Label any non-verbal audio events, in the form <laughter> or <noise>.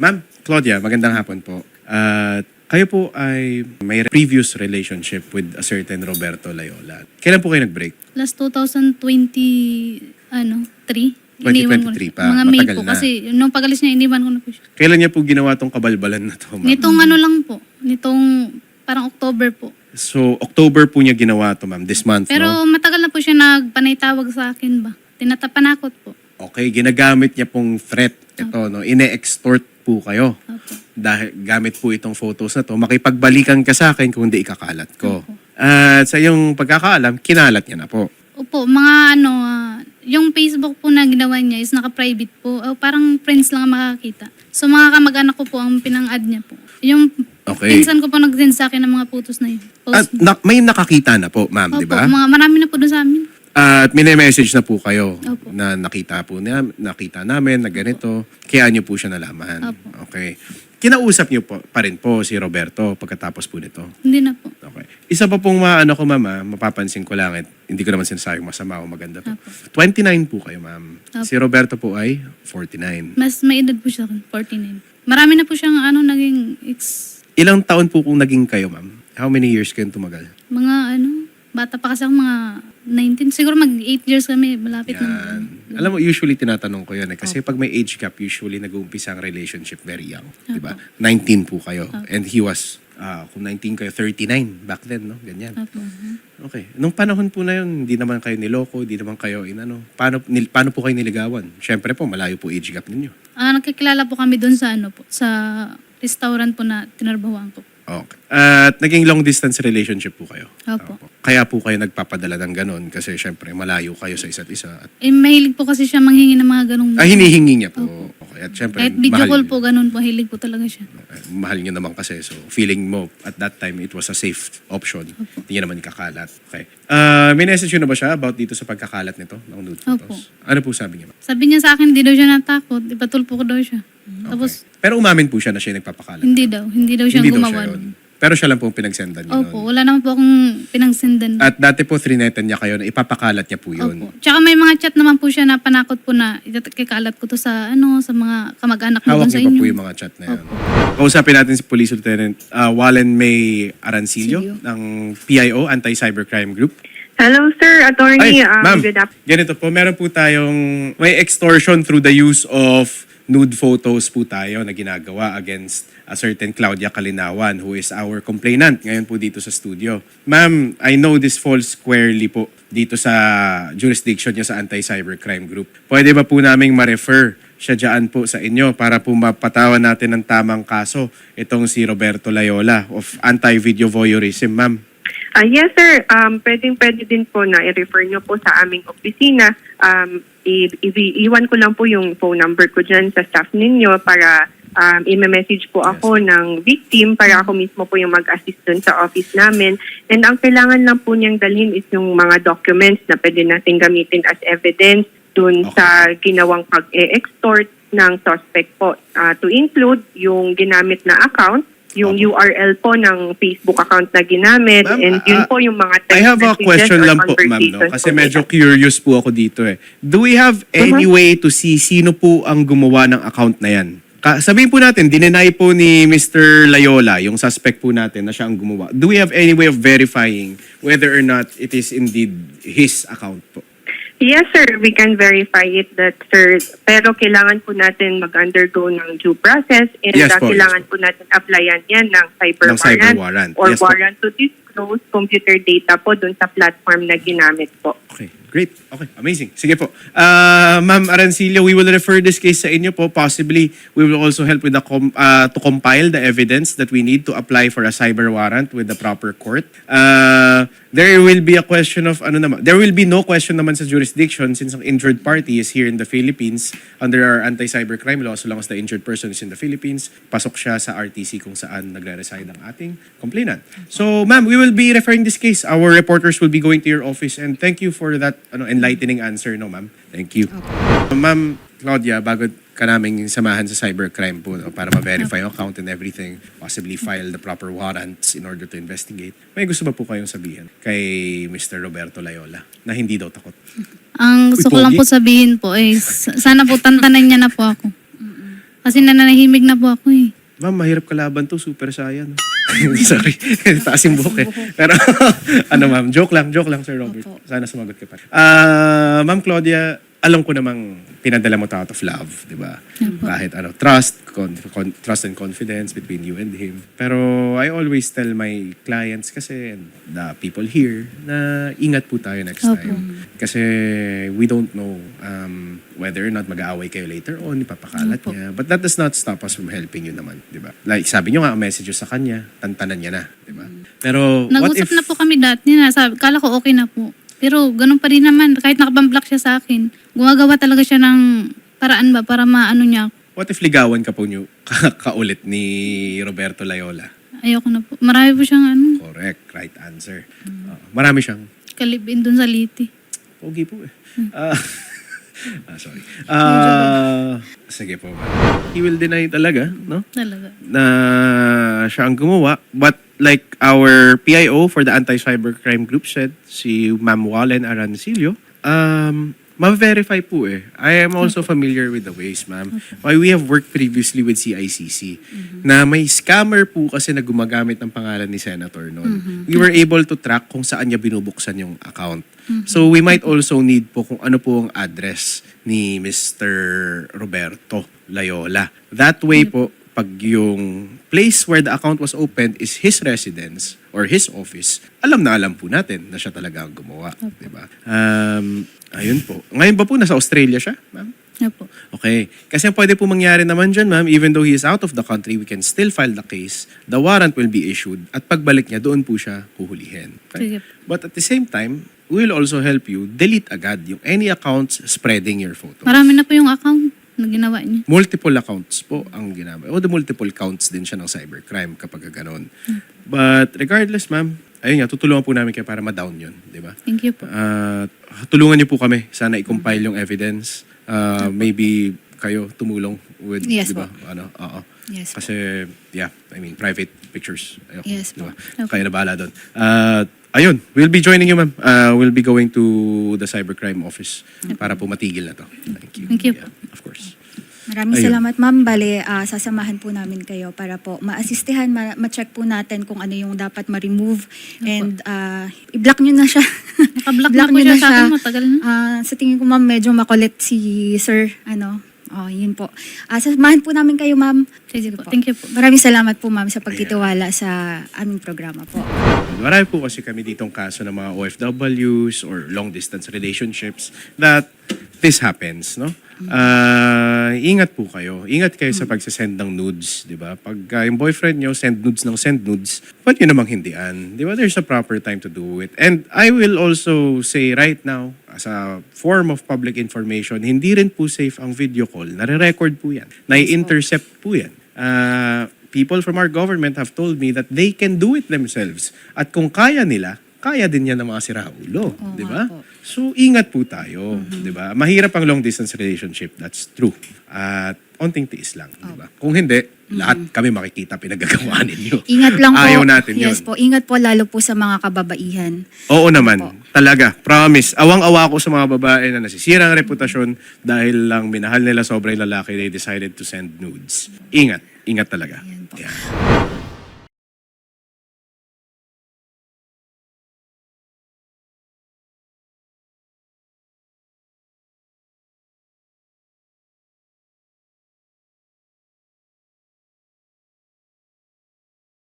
Ma'am Claudia, magandang hapon po. At kayo po ay may previous relationship with a certain Roberto Layola. Kailan po kayo nag-break? Last 2020, ano, 3. 2023 pa, Mga May matagal po. na. Kasi nung pag-alis niya, iniwan ko na po siya. Kailan niya po ginawa tong kabalbalan na to, ma'am? Nitong ano lang po. Nitong parang October po. So, October po niya ginawa to, ma'am. This month, Pero no? matagal na po siya nagpanaytawag sa akin ba. Tinatapanakot po. Okay, ginagamit niya pong threat ito, no? Ine-extort po kayo. Opo. Dahil gamit po itong photos na to, makipagbalikan ka sa akin kung hindi ikakalat ko. At sa iyong pagkakaalam, kinalat niya na po. Opo, mga ano, ah, yung Facebook po na ginawa niya is naka-private po. Oh, parang friends lang ang makakita. So mga kamag-anak ko po ang pinang-add niya po. Yung Okay. pinsan ko po nag-send sa akin ng mga photos na yun. At Post. na- may nakakita na po, ma'am, Opo, di ba? mga, marami na po doon sa amin. At mini-message na po kayo Opo. na nakita po niya, nakita namin na ganito. Kaya niyo po siya nalaman. Opo. Okay. Kinausap niyo po pa rin po si Roberto pagkatapos po nito. Hindi na po. Okay. Isa pa pong maano ko, mama, mapapansin ko lang, at hindi ko naman sinasabing masama o maganda po. 29 po kayo, ma'am. Opo. Si Roberto po ay 49. Mas may edad po siya, 49. Marami na po siyang ano, naging ex, Ilang taon po kung naging kayo, ma'am? How many years kayong tumagal? mga ano, bata pa kasi ako mga 19. Siguro mag 8 years kami, malapit na. Yan. Alam mo, usually tinatanong ko yan eh. Kasi pag may age gap, usually nag-uumpisa ang relationship very young. Di ba? 19 po kayo. And he was, ah, kung 19 kayo, 39 back then, no? Ganyan. Opo. Okay. Nung panahon po na yun, hindi naman kayo niloko, hindi naman kayo inano. Paano, nil, paano po kayo niligawan? Siyempre po, malayo po age gap ninyo. Ah, nakikilala po kami doon sa ano po, sa restaurant po na tinarbahuan ko. Okay. At naging long distance relationship po kayo. Opo. Kaya po kayo nagpapadala ng ganon kasi syempre malayo kayo sa isa't isa. At, Eh, mahilig po kasi siya manghingi ng mga ganong... ah, hinihingi niya po. Okay. At syempre, Kahit video mahal call niyo. po, ganun po, hilig po talaga siya. Eh, mahal niyo naman kasi. So, feeling mo, at that time, it was a safe option. Hindi niya naman kakalat. Okay. Uh, may message yun na ba siya about dito sa pagkakalat nito ng nude Opo. photos? Ano po sabi niya? Sabi niya sa akin, hindi daw siya natakot. Ipatulpo ko daw siya. Tapos, Okay. Pero umamin po siya na siya nagpapakalat. hindi daw. Hindi daw siya Hindi daw gumawa. siya yun. Pero siya lang po ang pinagsendan niyo Opo, nun. wala naman po akong pinangsendan. At dati po, threaten niya kayo na ipapakalat niya po yun. Opo. Tsaka may mga chat naman po siya na panakot po na itatakalat ko to sa ano sa mga kamag-anak mo Hawak sa niyo pa inyo. po yung mga chat na yan. Kausapin natin si Police Lieutenant uh, Wallen May Arancillo ng PIO, Anti-Cybercrime Group. Hello, sir. Attorney. Ay, um, ma'am, good afternoon. ganito po, meron po tayong may extortion through the use of nude photos po tayo na ginagawa against a certain Claudia Kalinawan who is our complainant ngayon po dito sa studio. Ma'am, I know this falls squarely po dito sa jurisdiction niya sa Anti-Cybercrime Group. Pwede ba po naming ma-refer siya dyan po sa inyo para po mapatawan natin ng tamang kaso itong si Roberto Layola of anti-video voyeurism, ma'am? Ah, yes, sir. Um, pwedeng pwede din po na i-refer nyo po sa aming opisina. Um, i- i- iwan ko lang po yung phone number ko dyan sa staff ninyo para um, i-message po ako ng victim para ako mismo po yung mag-assist dun sa office namin. And ang kailangan lang po niyang dalhin is yung mga documents na pwede natin gamitin as evidence dun Okay. sa ginawang pag-extort ng suspect po. Ah, to include yung ginamit na account, yung Okay. URL po ng Facebook account na ginamit, Ma'am, and yun ah, po yung mga I text have a messages question or lang po, ma'am, no? conversations Kasi po medyo nila. curious po ako dito eh. Do we have any way to see sino po ang gumawa ng account na yan? Ka- sabihin po natin, dinenay po ni Mr. Layola, yung suspect po natin na siya ang gumawa. Do we have any way of verifying whether or not it is indeed his account po? Yes, sir. We can verify it that, sir. Pero kailangan po natin mag-undergo ng due process and Yes uh, po, yes kailangan po natin applyan yan ng cyber, Ng cyber warrant. warrant, or Yes po. warrant to disclose computer data po dun sa platform na ginamit po. Okay, great. Okay, amazing. Sige po. Uh, Ma'am Arancillo, we will refer this case sa inyo po. Possibly, we will also help with the com- uh, to compile the evidence that we need to apply for a cyber warrant with the proper court. Uh, there will be a question of, ano naman, there will be no question naman sa jurisdiction since ang injured party is here in the Philippines under our anti-cybercrime law so long as the injured person is in the Philippines. Pasok siya sa RTC kung saan nagre-reside ang ating complainant. So, ma'am, we will be referring this case. Our reporters will be going to your office and thank you for that ano enlightening answer, no, ma'am. Thank you. Ma'am Claudia, bago ka naming samahan sa cybercrime po no, para ma-verify yung account and everything, possibly file the proper warrants in order to investigate. May gusto ba po kayong sabihin kay Mr. Roberto Layola na hindi daw takot? Ang gusto Uy, ko lang pogi. po sabihin po is sana po tantanan niya na po ako. Kasi nananahimik na po ako eh. Ma'am, mahirap kalaban to. Super saiyan. <laughs> Sorry. <laughs> Taas yung buhok eh. Pero, <laughs> ano ma'am, joke lang, joke lang, Sir Robert. Sana sumagot ka pa. Ah, ma'am Claudia, alam ko namang pinadala mo out of love, di ba? Kahit ano, trust, con- con- trust and confidence between you and him. Pero I always tell my clients kasi, and the people here, na ingat po tayo next Opo. time. Kasi we don't know um, whether or not mag-aaway kayo later on, ipapakalat Opo. niya. But that does not stop us from helping you naman, di ba? Like sabi niyo nga, ang message sa kanya, tantanan niya na, di ba? Pero what Nag-usap if... na po kami dati na sabi, kala ko okay na po. Pero ganun pa rin naman, kahit nakabamblock siya sa akin, gumagawa talaga siya ng paraan ba para maano niya ako. What if ligawan ka po niyo <laughs> ka- kaulit ni Roberto Layola? Ayoko na po. Marami po siyang ano, Correct, right answer. Oo, marami siyang kalibin dun sa liti. Pogi po eh. Ah, <laughs> ah, sorry. Ah, sige po. He will deny talaga, no? Talaga. Na siya ang gumawa. But like our PIO for the Anti-Cybercrime Group said, si Ma'am Wallen Arancilio, um, ma-verify po eh. I am also familiar with the ways, ma'am. Why we have worked previously with CICC na may scammer po kasi na gumagamit ng pangalan ni Senator noon. We were able to track kung saan niya binubuksan yung account. So we might also need po kung ano po ang address ni Mr. Roberto Layola. That way po, pag yung place where the account was opened is his residence or his office, alam na alam po natin na siya talaga ang gumawa. di ba? Um, ayun po. Ngayon ba po, nasa Australia siya, ma'am? Opo. Okay. Kasi ang pwede po mangyari naman dyan, ma'am, even though he is out of the country, we can still file the case. The warrant will be issued. At pagbalik niya, doon po siya huhulihin. Sige. But at the same time, we will also help you delete agad yung any accounts spreading your photo. Marami na po yung account na ginawa niya. Multiple accounts po ang ginamit. O the multiple counts din siya ng cybercrime kapag ganon. But regardless, ma'am, ayun nga, tutulungan po namin kayo para ma-down yun, di ba? Thank you po. Ah, tulungan niyo po kami. Sana i-compile yung evidence. Ah, maybe kayo tumulong with, Yes di ba? Ano, oo. Yes po. Kasi, yeah, I mean, private pictures. Ayoko, Yes di ba? po. Kayo na bahala doon. Ah, ayun, we'll be joining you, ma'am. Ah, we'll be going to the cybercrime office para po matigil na to. Thank you. Thank you. Yeah, of course. Maraming Ayun. salamat ma'am. Bale, ah, sasamahan po namin kayo para po ma-assistihan, ma- ma-check po natin kung ano yung dapat ma-remove and ah, i-block nyo na siya. Nakablock <laughs> na I-block po nyo siya sa akin, matagal na. Ah, sa tingin ko ma'am, medyo makulit si sir. Ano, oh, yun po. Ah, sasamahan po namin kayo ma'am. Sige po. Thank you po. Maraming salamat po ma'am sa pagtitiwala sa aming programa po. Marami po kasi kami ditong kaso ng mga OFWs or long distance relationships that this happens, no? Ah, ingat po kayo. Ingat kayo sa pagsasend ng nudes, di ba? Pag ah, yung boyfriend nyo send nudes ng send nudes, pwede nyo namang hindian. Di ba? There's a proper time to do it. And I will also say right now, as a form of public information, hindi rin po safe ang video call. Nare-record po yan. Nai-intercept po yan. Ah, people from our government have told me that they can do it themselves. At kung kaya nila, kaya din yan ng mga siraulo, di ba? po. So ingat po tayo, di ba? Mahirap ang long distance relationship, that's true. At onting tiis lang, di ba? Kung hindi, lahat kami makikita pinagagawa <laughs> ninyo. Ingat lang po. Ayaw natin yes yun. po, ingat po lalo po sa mga kababaihan. Oo naman, Opo. talaga, promise. Awang-awa ko sa mga babae na nasisira ang reputasyon dahil lang minahal nila sobra yung lalaki, they decided to send nudes. Ingat, ingat talaga. Yan po. Yeah.